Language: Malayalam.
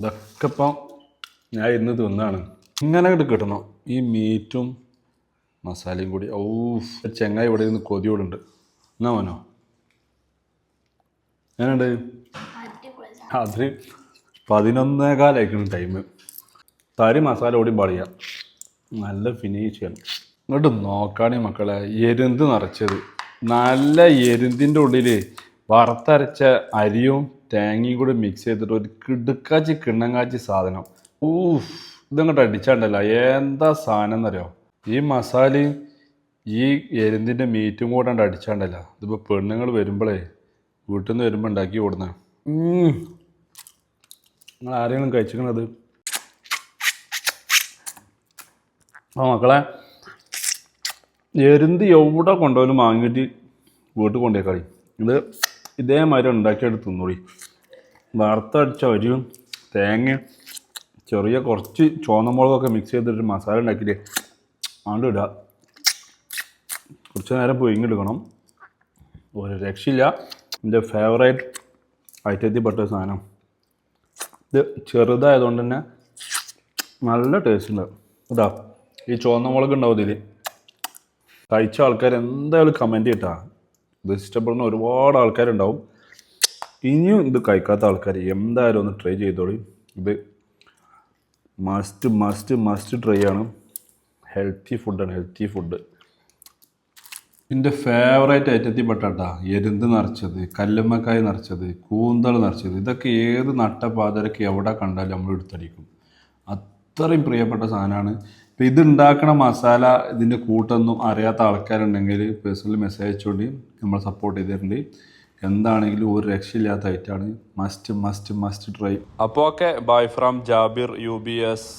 ഇതൊക്കെ ഇപ്പം ഞാൻ ഇന്ന് തിന്നാണ് ഇങ്ങനെ ഇട്ട് കിട്ടണം. ഈ മീറ്റും മസാലയും കൂടി. ഓ ചെങ്ങായി ഇവിടെ നിന്ന് കൊതിയോടുണ്ട്. എന്നാ മോനോ? ഞാനുണ്ട് അത് പതിനൊന്നേകാലായിരിക്കണം ടൈം തരി മസാല കൂടി പറിയാം നല്ല ഫിനിഷ് ചെയ്യണം ഇങ്ങോട്ട് നോക്കാണി മക്കളെ എരുന്ത് നിറച്ചത്. നല്ല എരുന്തിന്റെ ഉള്ളിൽ വറുത്തരച്ച അരിയും തേങ്ങയും കൂടി മിക്സ് ചെയ്തിട്ട് ഒരു കിടുക്കാച്ചി കിണ്ണങ്ങാച്ചി സാധനം. ഊഫ് ഇതങ്ങോട്ട് അടിച്ചാണ്ടല്ല. എന്താ സാധനം എന്നറിയോ ഈ മസാല ഈ എരുന്തിന്റെ മീറ്റും കൂടെ അടിച്ചാണ്ടല്ല. ഇതിപ്പോൾ പെണ്ണുങ്ങൾ വരുമ്പോഴേ വീട്ടിൽ നിന്ന് വരുമ്പോൾ ഉണ്ടാക്കി കൊടുന്ന നിങ്ങൾ ആരെങ്കിലും കഴിച്ചിരിക്കണത് ആ മക്കളെ എരുന്ത് എവിടെ കൊണ്ടുപോലും വാങ്ങിയിട്ട് വീട്ടിൽ കൊണ്ടുപോയി കളി ഇത് ഇതേമാതിരി ഉണ്ടാക്കിയെടുത്ത് തിന്നോളി. വറുത്തടിച്ച അരിയും തേങ്ങയും ചെറിയ കുറച്ച് ചുവന്ന മുളകൊക്കെ മിക്സ് ചെയ്തിട്ട് മസാല ഉണ്ടാക്കിയിട്ട് ആണ്ട് ഇടുക കുറച്ച് നേരം പൊയിങ്ങെടുക്കണം ഒരു രക്ഷയില്ല. എന്റെ ഫേവറേറ്റ് ഐറ്റത്തിൽ പെട്ട ഒരു സാധനം. ഇത് ചെറുതായതുകൊണ്ട് തന്നെ നല്ല ടേസ്റ്റ് ഉണ്ട്. ഇതാ ഈ ചുവന്ന മുളക് ഉണ്ടാവും ഇതിൽ കഴിച്ച ആൾക്കാർ എന്തായാലും കമന്റ് ചെയ്യട്ടാ ഇഷ്ടപ്പെടുന്ന ഒരുപാട് ആൾക്കാരുണ്ടാവും. ഇനിയും ഇത് കഴിക്കാത്ത ആൾക്കാർ എന്തായാലും ഒന്ന് ട്രൈ ചെയ്തോളി. ഇത് മസ്റ്റ് മസ്റ്റ് മസ്റ്റ് ട്രൈ ആണ്. ഹെൽത്തി ഫുഡാണ് ഹെൽത്തി ഫുഡ് എന്റെ ഫേവറേറ്റ് ഐറ്റത്തിൽ പെട്ടാ എരുന്ത് നിറച്ചത് കല്ലുമ്മക്കായ നിറച്ചത് കൂന്തൾ നിറച്ചത്. ഇതൊക്കെ ഏത് നട്ടപാതരക്ക് എവിടെ കണ്ടാലും നമ്മൾ എടുത്തടിക്കും. അത്രയും പ്രിയപ്പെട്ട സാധനമാണ്. ഇത് ഉണ്ടാക്കണ മസാല ഇതിന്റെ കൂട്ടൊന്നും അറിയാത്ത ആൾക്കാരുണ്ടെങ്കിൽ പേഴ്സണലി മെസ്സേജ് അയച്ചുകൊണ്ട് നമ്മൾ സപ്പോർട്ട് ചെയ്തിട്ടുണ്ട് എന്താണെങ്കിലും ഒരു രക്ഷയില്ലാത്ത ഐറ്റമാണ് മസ്റ്റ് മസ്റ്റ് മസ്റ്റ് ട്രൈ അപ്പോൾ okay bye from Jabir U B S